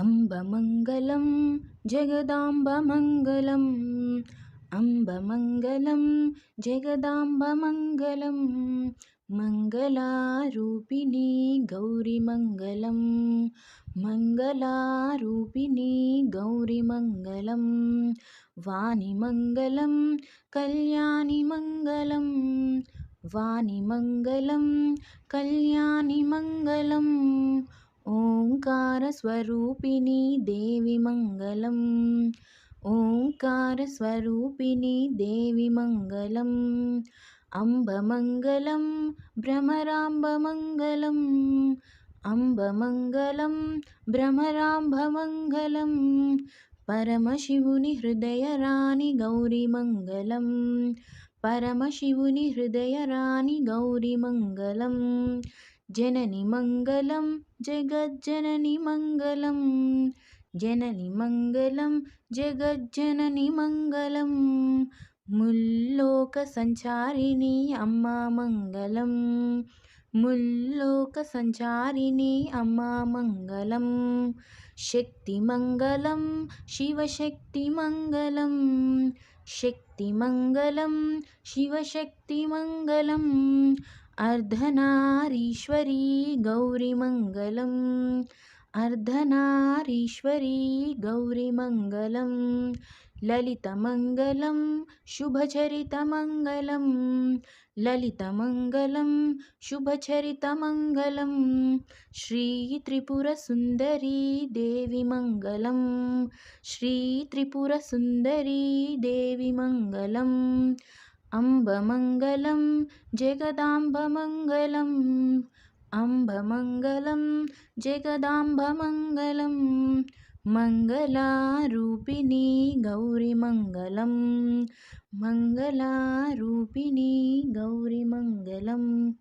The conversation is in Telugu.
अम्बमङ्गलं जगदाम्बमङ्गलम्। अम्बमङ्गलं जगदाम्बमङ्गलं मङ्गलारूपिणी गौरिमङ्गलं मङ्गलारूपिणी गौरिमङ्गलं वाणिमङ्गलं कल्याणिमङ्गलं वाणिमङ्गलं कल्याणिमङ्गलम्। ఓంకారస్వరూపిణి దేవి మంగళం. ఓంకారస్వరూపిణి దేవి మంగళం. అంబమంగళం భ్రమరాంబమంగళం. అంబమంగళం భ్రమరాంబమంగళం. పరమశివుని హృదయరాణి గౌరీమంగళం పరమశివుని హృదయరాణి గౌరీమంగళం జనని మంగళం జగజ్జనని మంగళం. జనని మంగళం జగజ్జనని మంగళం. ముల్లోక సంచారిణి అమ్మ మంగళం. ముల్లోక సంచారిణి అమ్మ మంగళం. శక్తి మంగళం శివశక్తి మంగళం. శక్తి మంగళం శివశక్తి మంగళం. अर्धनारीश्वरी गौरिमङ्गलम् अर्धनारीश्वरी गौरिमङ्गलं ललितमङ्गलं शुभचरितमङ्गलं ललितमङ्गलं शुभचरितमङ्गलं श्रीत्रिपुरसुन्दरी देवी मङ्गलं श्रीत्रिपुरसुन्दरी देवी मङ्गलम् അംബമംഗലം ജഗദാംബമംഗലം. അംബമംഗലം ജഗദാംബമംഗലം. മംഗലാരൂപിണി ഗൗരിമംഗലം. മംഗലാരൂപിണി ഗൗരിമംഗലം.